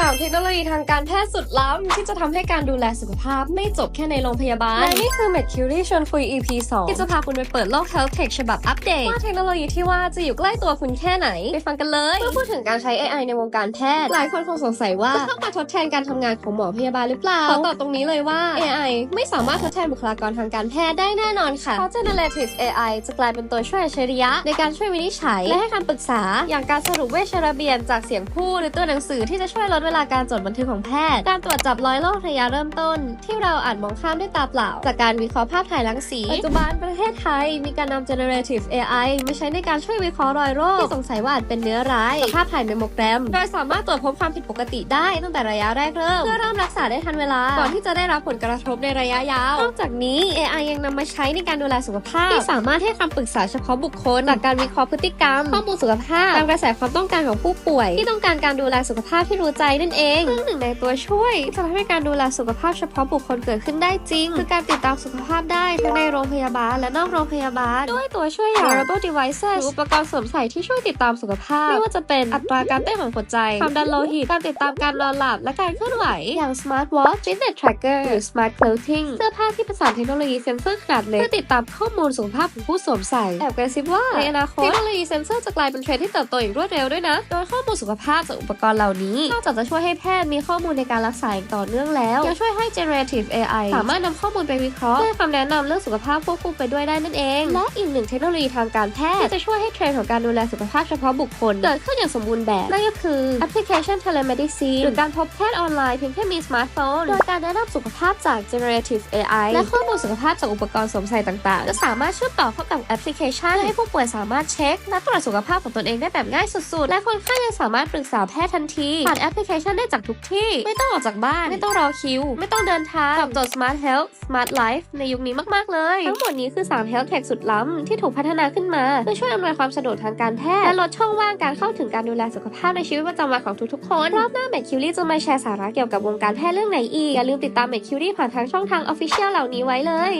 สามเทคโนโลยีทางการแพทย์สุดล้ำ ที่จะทำให้การดูแลสุขภาพไม่จบแค่ในโรงพยาบาล และนี่คือ Mercury ชวนคุย EP 2 ที่จะพาคุณไปเปิดโลก Health Tech ฉบับอัปเดต ว่าเทคโนโลยีที่ว่าจะอยู่ใกล้ตัวคุณแค่ไหน ไปฟังกันเลยเมื่อพูดถึงการใช้ AI ในวงการแพทย์ หลายคนคงสงสัยว่าจะเข้ามาทดแทนการทำงานของหมอพยาบาลหรือเปล่าขอตอบตรงนี้เลยว่า AI ไม่สามารถทดแทนบุคลากรทางการแพทย์ได้แน่นอนค่ะเพราะ generative AI จะกลายเป็นตัวช่วยอัจฉริยะ ในการช่วยวินิจฉัยและให้คำปรึกษา อย่างการสรุปเวชระเบียนจากเสียงพูดหรือตัวหนังสือที่จะช่วยลดเวลาการจดบันทึกของแพทย์ การตรวจจับรอยโรคระยะเริ่มต้น ที่เราอาจมองข้ามด้วยตาเปล่า จากการวิเคราะห์ภาพถ่ายรังสี ปัจจุบันประเทศไทย มีการนำ generative AI มาใช้ในการช่วยวิเคราะห์รอยโรคที่สงสัยว่าอาจเป็นเนื้อร้ายจากภาพถ่ายเมมโมแกรมโดยสามารถตรวจพบความผิดปกติได้ตั้งแต่ระยะแรกเริ่มเพื่อเริ่มรักษาได้ทันเวลา ก่อนที่จะได้รับผลกระทบในระยะยาว นอกจากนี้ AI ยังนำมาใช้ในการดูแลสุขภาพ ที่สามารถให้คำปรึกษาเฉพาะบุคคลจากการวิเคราะห์พฤติกรรม ข้อมูลสุขภาพตามกระแสความต้องการของผู้ป่วย ที่ต้องการการดูแลสุขภาพที่รู้ใจนั่นเองซึ่งหนึ่งในตัวช่วยที่จะทำให้การดูแลสุขภาพเฉพาะบุคคลเกิดขึ้นได้จริง คือการติดตามสุขภาพได้ทั้งในโรงพยาบาลและนอกโรงพยาบาล ด้วยตัวช่วยอย่าง wearable devices หรืออุปกรณ์สวมใส่ที่ช่วยติดตามสุขภาพ ไม่ว่าจะเป็นอัตราการเต้นของหัวใจ ความดันโลหิต การติดตามการนอนหลับ และการเคลื่อนไหว อย่าง smart watch fitness tracker หรือ smart clothing เสื้อผ้าที่ประสานเทคโนโลยีเซ็นเซอร์ขนาดเล็กเพื่อติดตามข้อมูลสุขภาพของผู้สวมใส่แอบกระซิบว่าในอนาคตเทคโนโลยีเซ็นเซอร์จะกลายเป็นเทรนด์ที่เติบโตอย่างรวดเร็วด้วยนะ โดยข้อมูลสุขภาพจากอุปกรณ์เหล่านี้นอกจากจะช่วยให้แพทย์มีข้อมูลในการรักษาอย่างต่อเนื่องแล้ว ยังช่วยให้ generative AI สามารถนำข้อมูลไปวิเคราะห์เพื่อให้คำแนะนำเรื่องสุขภาพควบคู่ไปด้วยได้นั่นเอง และอีกหนึ่งเทคโนโลยีทางการแพทย์ที่จะช่วยให้เทรนด์ของการดูแลสุขภาพเฉพาะบุคคล เกิดขึ้นอย่างสมบูรณ์แบบนั่นก็คือแอปพลิเคชัน telemedicine หรือการพบแพทย์ออนไลน์เพียงแค่มีสมาร์ทโฟนโดยการแนะนำสุขภาพจาก generative AI และข้อมูลสุขภาพจากอุปกรณ์สวมใส่ต่างๆ ก็สามารถเชื่อมต่อเข้ากับแอปพลิเคชัน ให้ผู้ป่วยสามารถเช็ค และตรวจสุขภาพของตนเองได้แบบง่ายสุดๆ และคนไข้ยังสามารถปรึกษาแพทย์ทันทีผ่านแอปพลิเคชันได้จากทุกที่ ไม่ต้องออกจากบ้าน ไม่ต้องรอคิว ไม่ต้องเดินทางตอบโจทย์ smart health smart life ในยุคนี้มาก ๆ เลย ทั้งหมดนี้คือ 3 health tech สุดล้ำ ที่ถูกพัฒนาขึ้นมา เพื่อช่วยอำนวยความสะดวกทางการแพทย์ และลดช่องว่างการเข้าถึงการดูแลสุขภาพในชีวิตประจำวันของทุก ๆ คน รอบหน้าแมคคิวรี่จะมาแชร์สาระเกี่ยวกับวงการแพทย์เรื่องไหนอีกอย่าลืมติดตามแมคคิวรี่ผ่านทางช่องทาง official เหล่านี้ไว้เลย